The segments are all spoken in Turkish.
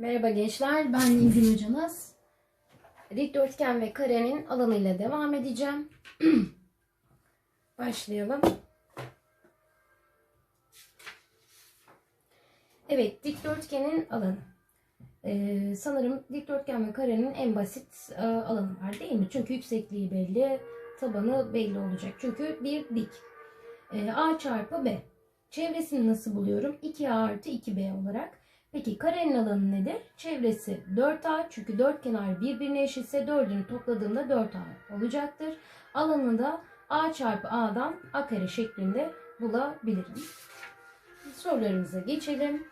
Merhaba gençler, ben Nilgün hocanız. Dikdörtgen ve karenin alanıyla devam edeceğim. Başlayalım. Evet, dikdörtgenin alanı. Ee, sanırım dikdörtgen ve karenin en basit e, alanı var değil mi? Çünkü yüksekliği belli, tabanı belli olacak. Çünkü bir dik. Ee, A çarpı B. Çevresini nasıl buluyorum? 2A artı 2B olarak. Peki karenin alanı nedir? Çevresi 4A çünkü dört kenar birbirine eşitse dördünü topladığımda 4A olacaktır. Alanı da A çarpı A'dan A kare şeklinde bulabilirim. Sorularımıza geçelim.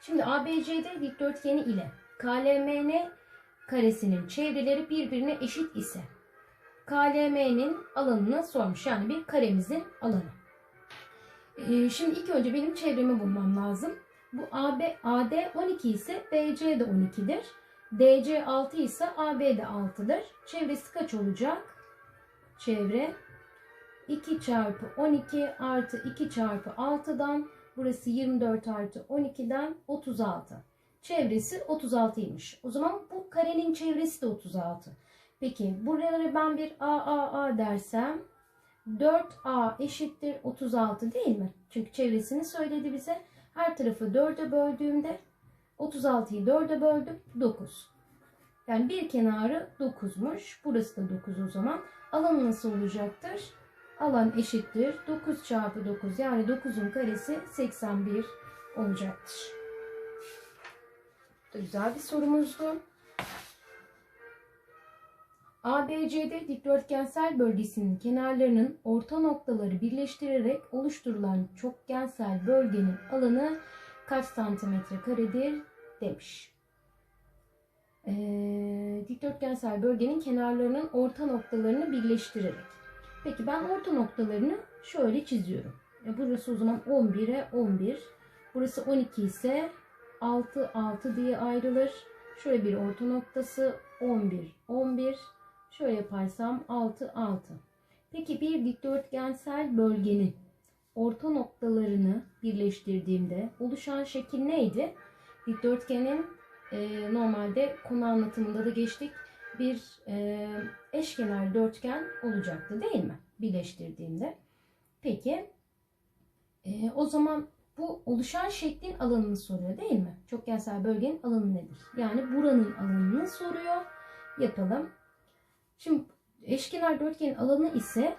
Şimdi ABCD dikdörtgeni ile KLMN karesinin çevreleri birbirine eşit ise KLM'nin alanını sormuş. Yani bir karemizin alanı. Ee, şimdi ilk önce benim çevremi bulmam lazım. Bu AB, AD 12 ise BC de 12'dir. DC 6 ise AB de 6'dır. Çevresi kaç olacak? Çevre 2 çarpı 12 artı 2 çarpı 6'dan burası 24 artı 12'den 36. Çevresi 36'ymış. O zaman bu karenin çevresi de 36. Peki buraları ben bir A A A dersem 4A eşittir 36 değil mi? Çünkü çevresini söyledi bize. Her tarafı 4'e böldüğümde 36'yı 4'e böldüm 9. Yani bir kenarı 9'muş. Burası da 9 o zaman. Alan nasıl olacaktır? Alan eşittir. 9 çarpı 9 yani 9'un karesi 81 olacaktır. Güzel bir sorumuzdu. ABCD dikdörtgensel bölgesinin kenarlarının orta noktaları birleştirerek oluşturulan çokgensel bölgenin alanı kaç santimetre karedir demiş. Ee, dikdörtgensel bölgenin kenarlarının orta noktalarını birleştirerek. Peki ben orta noktalarını şöyle çiziyorum. E burası o zaman 11'e 11. Burası 12 ise 6 6 diye ayrılır. Şöyle bir orta noktası 11 11. Şöyle yaparsam 6 6. Peki bir dikdörtgensel bölgenin orta noktalarını birleştirdiğimde oluşan şekil neydi? Dikdörtgenin e, normalde konu anlatımında da geçtik. Bir e, eşkenar dörtgen olacaktı değil mi? Birleştirdiğimde. Peki e, o zaman bu oluşan şeklin alanını soruyor değil mi? Çokgensel bölgenin alanı nedir? Yani buranın alanını soruyor. Yapalım. Şimdi eşkenar dörtgenin alanı ise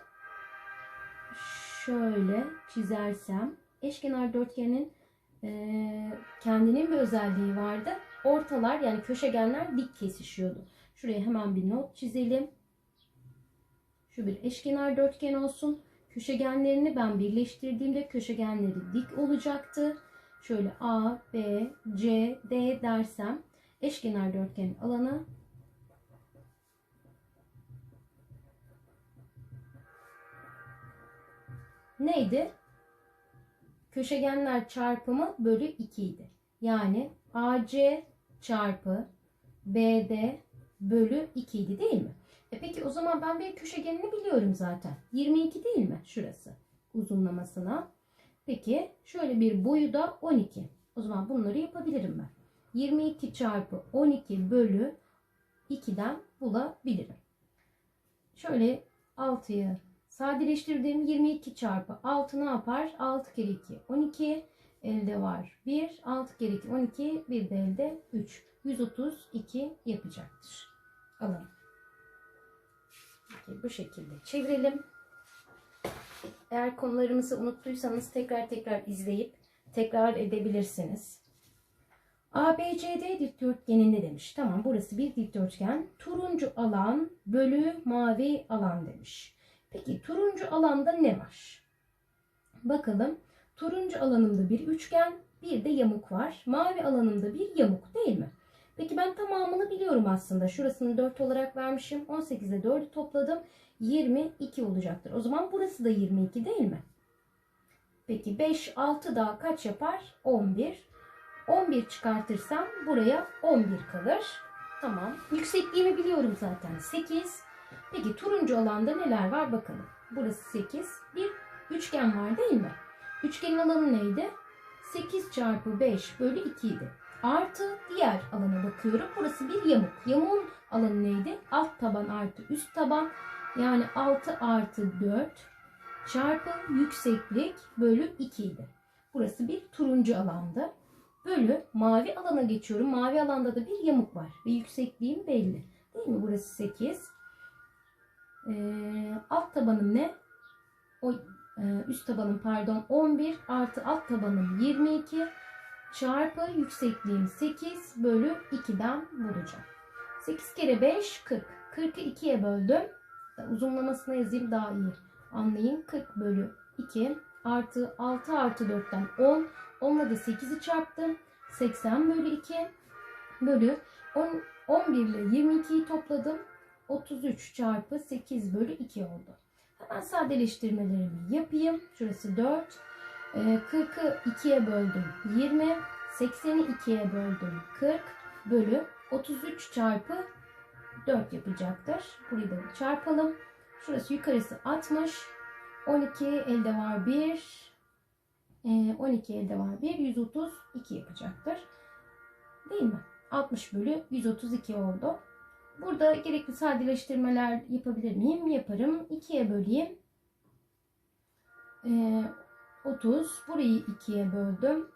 şöyle çizersem eşkenar dörtgenin e, kendinin bir özelliği vardı. Ortalar yani köşegenler dik kesişiyordu. Şuraya hemen bir not çizelim. Şu bir eşkenar dörtgen olsun. Köşegenlerini ben birleştirdiğimde köşegenleri dik olacaktı. Şöyle A, B, C, D dersem eşkenar dörtgenin alanı neydi? Köşegenler çarpımı bölü 2 idi. Yani AC çarpı BD bölü 2 idi değil mi? E peki o zaman ben bir köşegenini biliyorum zaten. 22 değil mi? Şurası uzunlamasına. Peki şöyle bir boyu da 12. O zaman bunları yapabilirim ben. 22 çarpı 12 bölü 2'den bulabilirim. Şöyle 6'yı Sadeleştirdiğim 22 çarpı 6 ne yapar? 6 kere 2 12 elde var 1 6 kere 2 12 bir de elde 3 132 yapacaktır. Alalım. Bu şekilde çevirelim. Eğer konularımızı unuttuysanız tekrar tekrar izleyip tekrar edebilirsiniz. ABCD dikdörtgeninde demiş. Tamam burası bir dikdörtgen. Turuncu alan bölü mavi alan demiş. Peki turuncu alanda ne var? Bakalım. Turuncu alanımda bir üçgen, bir de yamuk var. Mavi alanımda bir yamuk değil mi? Peki ben tamamını biliyorum aslında. Şurasını 4 olarak vermişim. 18'e 4'ü topladım. 22 olacaktır. O zaman burası da 22 değil mi? Peki 5, 6 daha kaç yapar? 11. 11 çıkartırsam buraya 11 kalır. Tamam. Yüksekliğimi biliyorum zaten. 8. Peki turuncu alanda neler var bakalım. Burası 8. Bir üçgen var değil mi? Üçgenin alanı neydi? 8 çarpı 5 bölü 2 idi. Artı diğer alana bakıyorum. Burası bir yamuk. Yamuğun alanı neydi? Alt taban artı üst taban. Yani 6 artı 4 çarpı yükseklik bölü 2 idi. Burası bir turuncu alandı. Bölü mavi alana geçiyorum. Mavi alanda da bir yamuk var. Ve yüksekliğim belli. Değil mi? Burası 8. Ee, alt tabanım ne? O, e, üst tabanım pardon 11 artı alt tabanım 22 çarpı yüksekliğim 8 bölü 2'den bulacağım. 8 kere 5 40. 40'ı 2'ye böldüm. Uzunlamasına yazayım daha iyi anlayın. 40 bölü 2 artı 6 artı 4'ten 10. Onunla da 8'i çarptım. 80 bölü 2 bölü 10, 11 ile 22'yi topladım. 33 çarpı 8 bölü 2 oldu. Hemen sadeleştirmelerimi yapayım. Şurası 4. Ee, 40'ı 2'ye böldüm 20. 80'i 2'ye böldüm 40 bölü 33 çarpı 4 yapacaktır. Burayı da çarpalım. Şurası yukarısı 60. 12 elde var 1. 12 elde var 1. 132 yapacaktır. Değil mi? 60 bölü 132 oldu. Burada gerekli sadeleştirmeler yapabilir miyim? Yaparım. 2'ye böleyim. Ee, 30. Burayı 2'ye böldüm.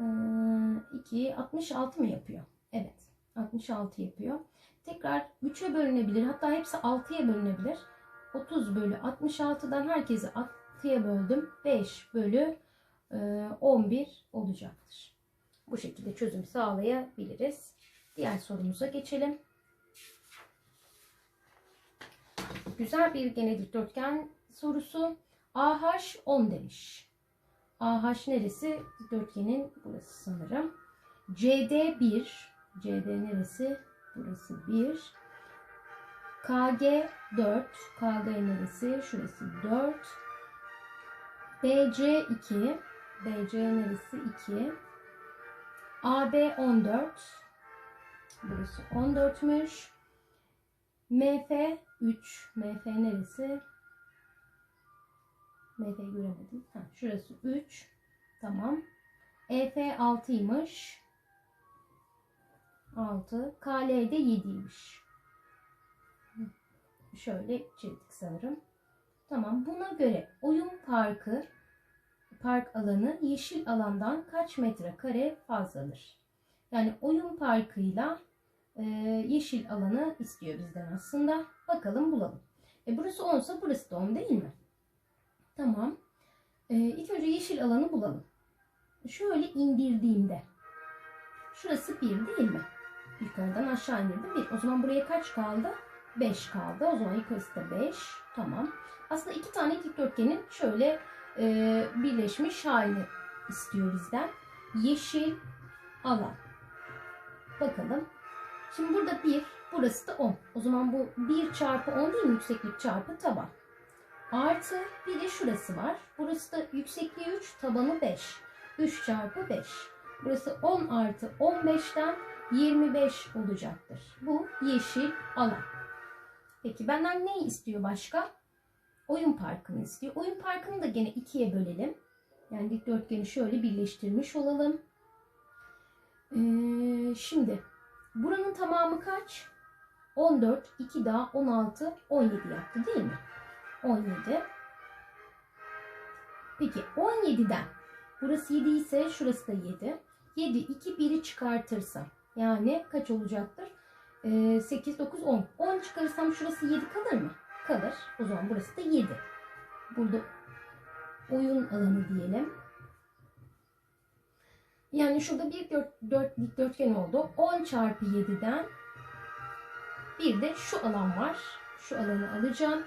Ee, 2, 66 mı yapıyor? Evet. 66 yapıyor. Tekrar 3'e bölünebilir. Hatta hepsi 6'ya bölünebilir. 30 bölü 66'dan herkesi 6'ya böldüm. 5 bölü e, 11 olacaktır. Bu şekilde çözüm sağlayabiliriz. Diğer sorumuza geçelim. Güzel bir gene dikdörtgen sorusu. AH 10 demiş. AH neresi? Dörtgenin burası sanırım. CD 1. CD neresi? Burası 1. KG 4. KG neresi? Şurası 4. BC 2. BC neresi? 2. AB 14. Burası 14'müş. MF 3. MF neresi? MF'yi göremedim. Ha, şurası 3. Tamam. EF 6'ymış. 6. KL de 7'ymiş. Şöyle çizdik sanırım. Tamam. Buna göre oyun parkı park alanı yeşil alandan kaç metrekare fazladır? Yani oyun parkıyla e, yeşil alanı istiyor bizden aslında. Bakalım bulalım. E burası 10 ise burası da 10 değil mi? Tamam. E, ilk önce yeşil alanı bulalım. Şöyle indirdiğimde. Şurası 1 değil mi? Yukarıdan aşağı indirdim 1. O zaman buraya kaç kaldı? 5 kaldı. O zaman yukarısı da 5. Tamam. Aslında iki tane dikdörtgenin şöyle e, birleşmiş halini istiyor bizden. Yeşil alan. Bakalım. Şimdi burada 1, burası da 10. O zaman bu 1 çarpı 10 değil mi? Yükseklik çarpı taban. Artı bir de şurası var. Burası da yüksekliği 3, tabanı 5. 3 çarpı 5. Burası 10 artı 15'ten 25 olacaktır. Bu yeşil alan. Peki benden ne istiyor başka? Oyun parkını istiyor. Oyun parkını da gene ikiye bölelim. Yani dikdörtgeni şöyle birleştirmiş olalım. Ee, şimdi buranın tamamı kaç? 14, 2 daha 16, 17 yaptı değil mi? 17. Peki 17'den burası 7 ise şurası da 7. 7, 2, 1'i çıkartırsam yani kaç olacaktır? Ee, 8, 9, 10. 10 çıkarırsam şurası 7 kalır mı? Kalır. O zaman burası da 7. Burada oyun alanı diyelim. Yani şurada bir dört, dört, dikdörtgen oldu. 10 çarpı 7'den bir de şu alan var. Şu alanı alacağım.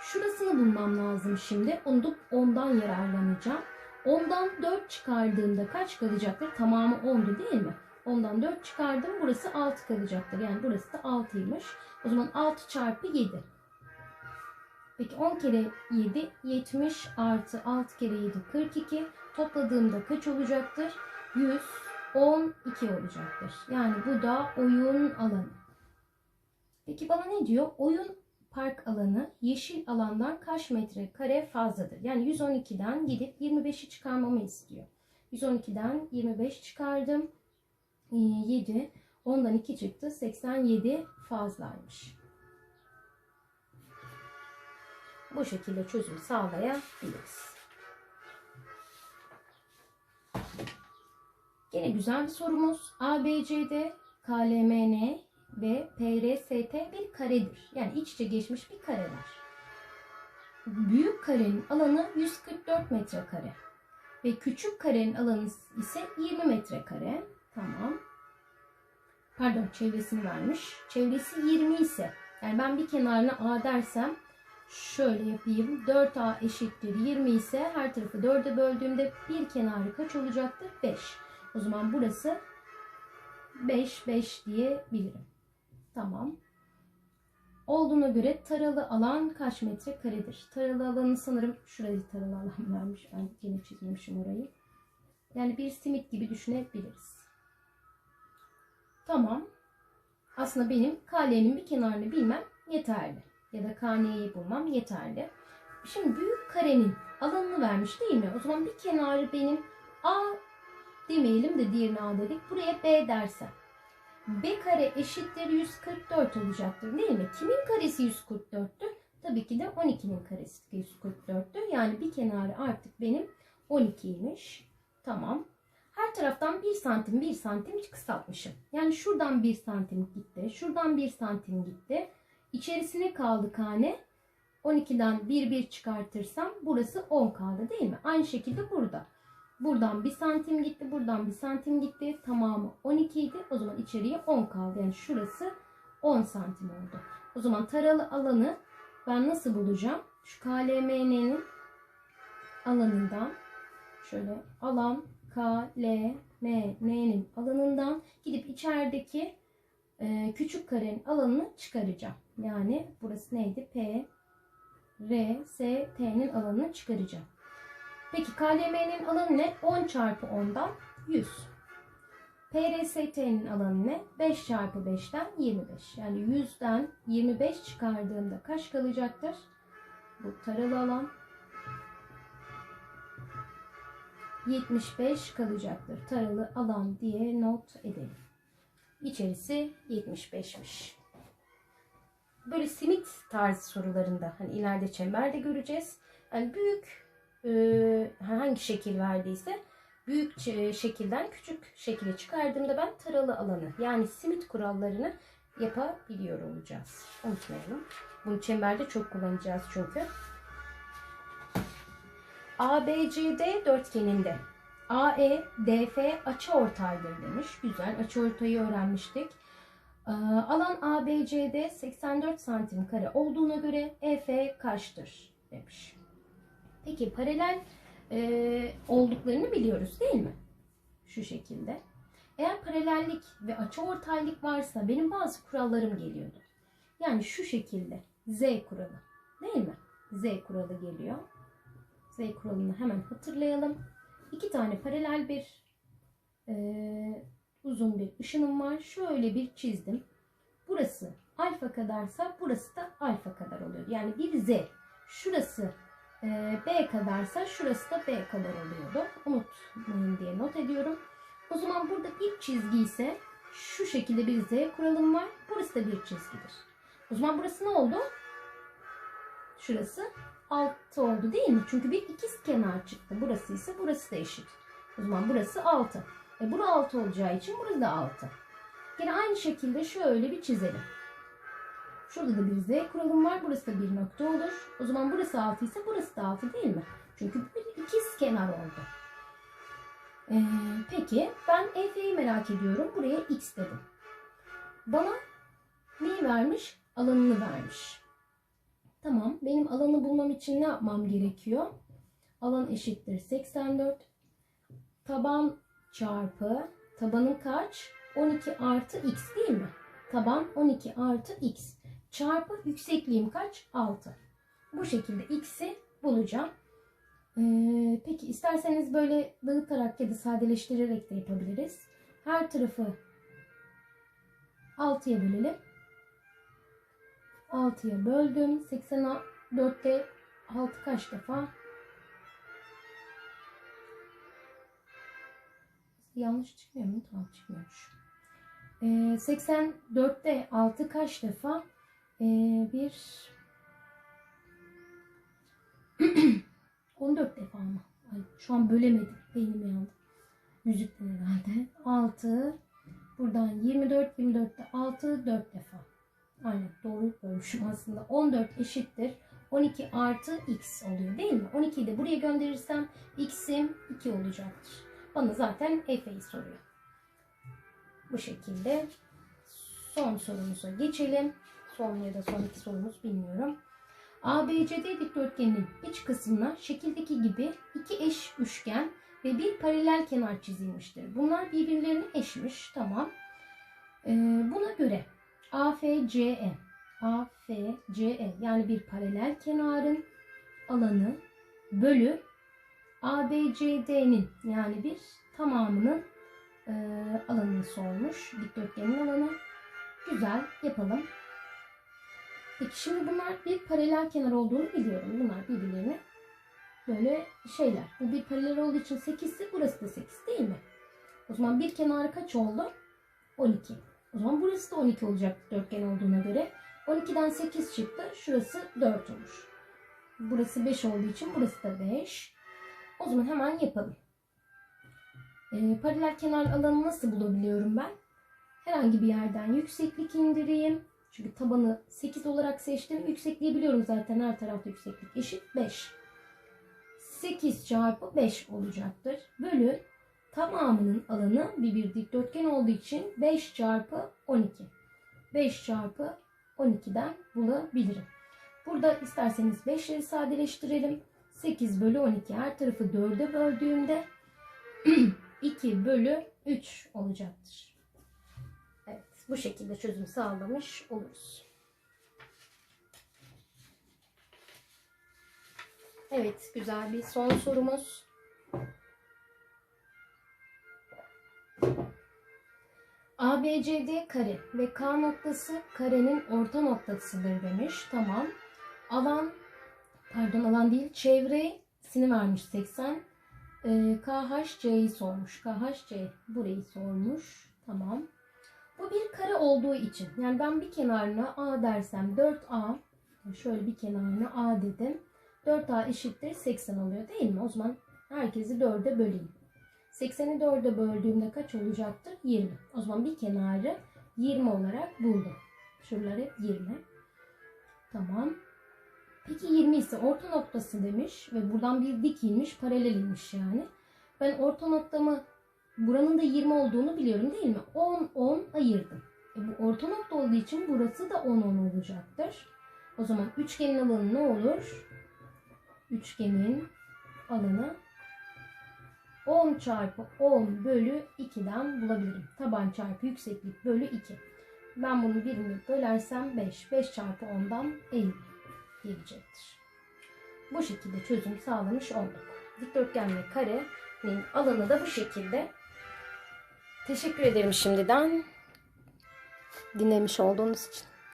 Şurasını bulmam lazım şimdi. Onu da 10'dan yararlanacağım. 10'dan 4 çıkardığımda kaç kalacaktır? Tamamı 10'du değil mi? Ondan 4 çıkardım. Burası 6 kalacaktır. Yani burası da 6'ymış. O zaman 6 çarpı 7. Peki 10 kere 7 70 artı 6 kere 7 42. Topladığımda kaç olacaktır? 112 olacaktır. Yani bu da oyun alanı. Peki bana ne diyor? Oyun park alanı yeşil alandan kaç metre kare fazladır? Yani 112'den gidip 25'i çıkarmamı istiyor. 112'den 25 çıkardım. 7. 10'dan 2 çıktı. 87 fazlaymış. Bu şekilde çözüm sağlayabiliriz. Gene güzel bir sorumuz. ABCD, KLMN ve PRST bir karedir. Yani iç içe geçmiş bir kareler. Büyük karenin alanı 144 metrekare ve küçük karenin alanı ise 20 metrekare. Tamam. Pardon çevresini vermiş. Çevresi 20 ise yani ben bir kenarına A dersem şöyle yapayım. 4A eşittir 20 ise her tarafı 4'e böldüğümde bir kenarı kaç olacaktır? 5. O zaman burası 5 5 diyebilirim. Tamam. Olduğuna göre taralı alan kaç metre karedir? Taralı alanı sanırım şurayı taralı alan vermiş. Ben yine çizmemişim orayı. Yani bir simit gibi düşünebiliriz. Tamam. Aslında benim KL'nin bir kenarını bilmem yeterli. Ya da KN'yi bulmam yeterli. Şimdi büyük karenin alanını vermiş değil mi? O zaman bir kenarı benim A demeyelim de diğerine A dedik. Buraya B dersem. B kare eşittir 144 olacaktır değil mi? Kimin karesi 144'tü? Tabii ki de 12'nin karesi 144'tü. Yani bir kenarı artık benim 12'ymiş. Tamam. Her taraftan 1 santim 1 santim kısaltmışım. Yani şuradan 1 santim gitti. Şuradan 1 santim gitti. İçerisine kaldı kane. 12'den 1 1 çıkartırsam burası 10 kaldı değil mi? Aynı şekilde burada. Buradan 1 santim gitti. Buradan 1 santim gitti. Tamamı 12 idi. O zaman içeriye 10 kaldı. Yani şurası 10 santim oldu. O zaman taralı alanı ben nasıl bulacağım? Şu KLMN'nin alanından şöyle alan KLMN'nin alanından gidip içerideki e, küçük karenin alanını çıkaracağım. Yani burası neydi? P, R, S, T'nin alanını çıkaracağım. Peki KLM'nin alanı ne? 10 çarpı 10'dan 100. PRST'nin alanı ne? 5 çarpı 5'ten 25. Yani 100'den 25 çıkardığımda kaç kalacaktır? Bu taralı alan 75 kalacaktır. Taralı alan diye not edelim. İçerisi 75'miş. Böyle simit tarzı sorularında hani ileride çemberde göreceğiz. Yani büyük hangi şekil verdiyse büyük şekilden küçük şekile çıkardığımda ben taralı alanı yani simit kurallarını yapabiliyor olacağız. Unutmayalım. Bunu çemberde çok kullanacağız çünkü. ABCD dörtgeninde AE, DF açıortaydır demiş. Güzel. Açıortayı öğrenmiştik. Ee, alan ABCD 84 santim kare olduğuna göre EF kaçtır demiş. Peki paralel e, olduklarını biliyoruz değil mi? Şu şekilde. Eğer paralellik ve açıortaylık varsa benim bazı kurallarım geliyordu. Yani şu şekilde Z kuralı değil mi? Z kuralı geliyor. Z kuralını hemen hatırlayalım. İki tane paralel bir e, uzun bir ışınım var. Şöyle bir çizdim. Burası alfa kadarsa burası da alfa kadar oluyor. Yani bir Z. Şurası e, B kadarsa şurası da B kadar oluyordu. Unutmayın diye not ediyorum. O zaman burada bir çizgi ise şu şekilde bir Z kuralım var. Burası da bir çizgidir. O zaman burası ne oldu? Şurası 6 oldu değil mi? Çünkü bir ikiz kenar çıktı. Burası ise burası da eşit. O zaman burası 6. E bura 6 olacağı için burası da 6. Yine aynı şekilde şöyle bir çizelim. Şurada da bir z kuralım var. Burası da bir nokta olur. O zaman burası 6 ise burası da 6 değil mi? Çünkü bir ikiz kenar oldu. Ee, peki ben EF'yi merak ediyorum. Buraya x dedim. Bana neyi vermiş? Alanını vermiş. Tamam. Benim alanı bulmam için ne yapmam gerekiyor? Alan eşittir 84. Taban çarpı tabanın kaç? 12 artı x değil mi? Taban 12 artı x. Çarpı yüksekliğim kaç? 6. Bu şekilde x'i bulacağım. Ee, peki isterseniz böyle dağıtarak ya da sadeleştirerek de yapabiliriz. Her tarafı 6'ya bölelim. 6'ya böldüm. 84'te 6 kaç defa? yanlış çıkmıyor mu? Tamam çıkmıyormuş. Ee, 84'te 6 kaç defa? Ee, bir 14 defa mı? Ay, şu an bölemedim. Beynim yandı. Müzikten herhalde. 6 buradan 24 24'te 6 4 defa. Aynen doğru bölmüşüm aslında. 14 eşittir. 12 artı x oluyor değil mi? 12'yi de buraya gönderirsem x'im 2 olacaktır. Bana zaten f'yi soruyor. Bu şekilde son sorumuza geçelim. Son ya da son sorumuz bilmiyorum. ABCD dikdörtgeninin iç kısmına şekildeki gibi iki eş üçgen ve bir paralel kenar çizilmiştir. Bunlar birbirlerine eşmiş. Tamam. Ee, buna göre AFCE AFCE yani bir paralel kenarın alanı bölü ABCD'nin yani bir tamamının e, alanını sormuş. Dikdörtgenin alanı. Güzel yapalım. Peki şimdi bunlar bir paralel kenar olduğunu biliyorum. Bunlar birbirlerine böyle şeyler. Bu bir paralel olduğu için 8'si burası da 8 değil mi? O zaman bir kenarı kaç oldu? 12. O zaman burası da 12 olacak dörtgen olduğuna göre. 12'den 8 çıktı. Şurası 4 olur. Burası 5 olduğu için burası da 5. O zaman hemen yapalım. Ee, paralel kenar alanı nasıl bulabiliyorum ben? Herhangi bir yerden yükseklik indireyim. Çünkü tabanı 8 olarak seçtim. Yüksekliği biliyorum zaten her tarafta yükseklik eşit 5. 8 çarpı 5 olacaktır. Bölü tamamının alanı bir bir dikdörtgen olduğu için 5 çarpı 12. 5 çarpı 12'den bulabilirim. Burada isterseniz 5'leri sadeleştirelim. 8 bölü 12 her tarafı 4'e böldüğümde 2 bölü 3 olacaktır. Bu şekilde çözüm sağlamış oluruz. Evet güzel bir son sorumuz. ABCD kare ve K noktası karenin orta noktasıdır demiş. Tamam. Alan pardon alan değil çevresini vermiş 80. Ee, KHC'yi sormuş. KHC burayı sormuş. Tamam. Bu bir kare olduğu için yani ben bir kenarına A dersem 4A şöyle bir kenarına A dedim. 4A eşittir 80 oluyor değil mi? O zaman herkesi 4'e böleyim. 80'i 4'e böldüğümde kaç olacaktır? 20. O zaman bir kenarı 20 olarak buldum. Şuralar hep 20. Tamam. Peki 20 ise orta noktası demiş ve buradan bir dik inmiş, paralel inmiş yani. Ben orta noktamı buranın da 20 olduğunu biliyorum değil mi? 10 10 ayırdım. E bu orta nokta olduğu için burası da 10 10 olacaktır. O zaman üçgenin alanı ne olur? Üçgenin alanı 10 çarpı 10 bölü 2'den bulabilirim. Taban çarpı yükseklik bölü 2. Ben bunu birini bölersem 5. 5 çarpı 10'dan 50 gelecektir. Bu şekilde çözüm sağlamış olduk. Dikdörtgen ve karenin alanı da bu şekilde. Teşekkür ederim şimdiden dinlemiş olduğunuz için.